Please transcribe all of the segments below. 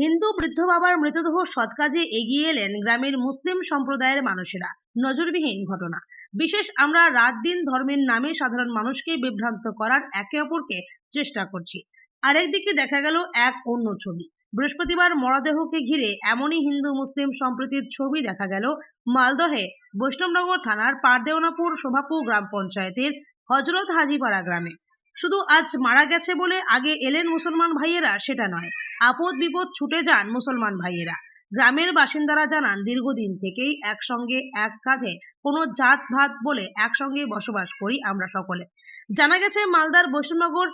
হিন্দু বৃদ্ধ বাবার মৃতদেহ সৎকাজে এগিয়ে এলেন গ্রামের মুসলিম সম্প্রদায়ের মানুষেরা। নজরবিহীন ঘটনা। বিশেষ আমরা রাত দিন ধর্মের নামে সাধারণ মানুষকে বিভ্রান্ত করার একে অপরকে চেষ্টা করছি। আরেকদিকে দেখা গেল এক অন্য ছবি। বৃহস্পতিবার মরদেহকে ঘিরে এমনই হিন্দু মুসলিম সম্প্রীতির ছবি দেখা গেল মালদহে। বৈষ্ণবনগর থানার পারদেওনাপুর শোভাপুর গ্রাম পঞ্চায়েতের হজরত হাজিপাড়া গ্রামে। শুধু আজ মারা গেছে বলে আগে এলেন মুসলমান ভাইয়েরা, সেটা নয়। আপদ বিপদ ছুটে যান মুসলমান ভাইয়েরা। গ্রামের বাসিন্দারা জানান, দীর্ঘদিন থেকেই একসঙ্গে এক কাঁধে কোনো জাত ভাত বলে একসঙ্গে বসবাস করি আমরা সকলে। জানা গেছে, মালদার বৈষ্ণবনগর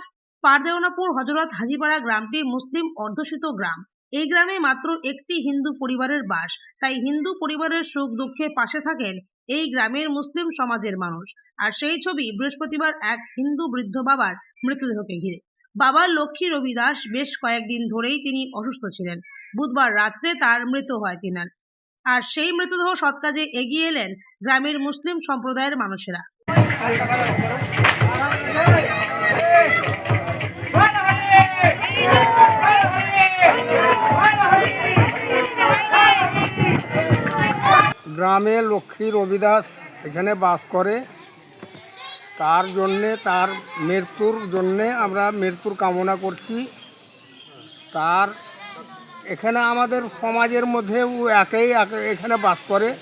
পারদেওনাপুর হজরত হাজিপাড়া গ্রামটি মুসলিম অধ্যুষিত গ্রাম। এই গ্রামে মাত্র একটি হিন্দু পরিবারের বাস। তাই হিন্দু পরিবারের সুখ দুঃখে পাশে থাকেন এই গ্রামের মুসলিম সমাজের মানুষ। আর সেই ছবি বৃহস্পতিবার এক হিন্দু বৃদ্ধ বাবার মৃতদেহকে ঘিরে। বাবা লক্ষ্মী রবি দাস বেশ কয়েকদিন ধরেই তিনি অসুস্থ ছিলেন। বুধবার রাত্রে তার মৃত হয় তিনি আর সেই মৃতদেহ সৎকাজে এগিয়ে এলেন গ্রামের মুসলিম সম্প্রদায়ের মানুষেরা। গ্রামে লক্ষ্মী রবিদাস এখানে বাস করে। তার জন্যে তার মৃত্যুর জন্যে আমরা মৃত্যুর কামনা করছি। তার এখানে আমাদের সমাজের মধ্যে ও একেই একে- এখানে বাস করে।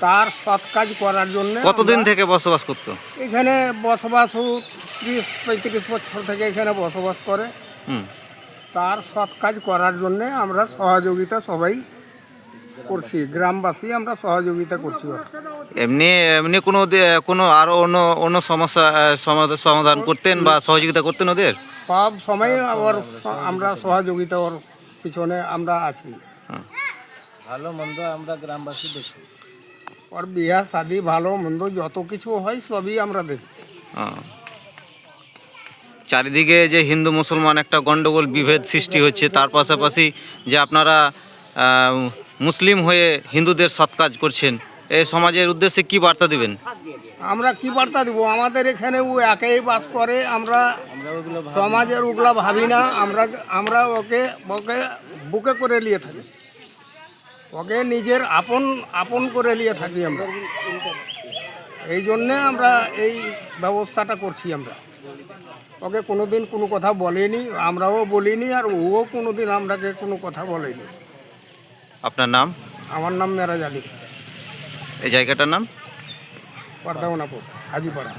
তার সৎ কাজ করার জন্য কতদিন থেকে বসবাস করতো? এখানে বসবাস ও ত্রিশ পঁয়ত্রিশ বছর থেকে এখানে বসবাস করে। তার সৎ কাজ করার জন্যে আমরা সহযোগিতা সবাই করছি গ্রামবাসী আমরা সহযোগিতা করছি এমনি এমনি কোনো দে- কোনো আরও অন্য অন্য সমস্যা সমাধান করতেন বা সহযোগিতা করতেন ওদের? সব সময় ওর স- আমরা সহযোগিতা ওর পিছনে আমরা আছি। ভালো মন্দ আমরা গ্রামবাসী দেখি। ওর বিয়া শাদি ভালো মন্দ যত কিছু হয় সবই আমরা দেখি। চারিদিকে যে হিন্দু মুসলমান একটা গন্ডগোল বিভেদ সৃষ্টি হচ্ছে তার পাশাপাশি যে আপনারা মুসলিম হয়ে হিন্দুদের সৎ কাজ করছেন এই সমাজের উদ্দেশ্যে কি বার্তা দিবেন? আমরা কি বার্তা দিব? আমাদের এখানে ও একেই বাস করে, আমরা সমাজের ওগুলা ভাবি না, আমরা আমরা ওকে ওকে বুকে করে নিয়ে থাকি। ওকে নিজের আপন আপন করে নিয়ে থাকি আমরা। এই জন্যে আমরা এই ব্যবস্থাটা করছি আমরা। ওকে কোনোদিন কোনো কথা বলেনি, আমরাও বলিনি, আর ও কোনোদিন আমরাকে কোনো কথা বলেনি। আপনার নাম? আমার নাম মেরাজ আলী। এই জায়গাটার নাম? পর্দাওনাপুর হাজিপাড়া।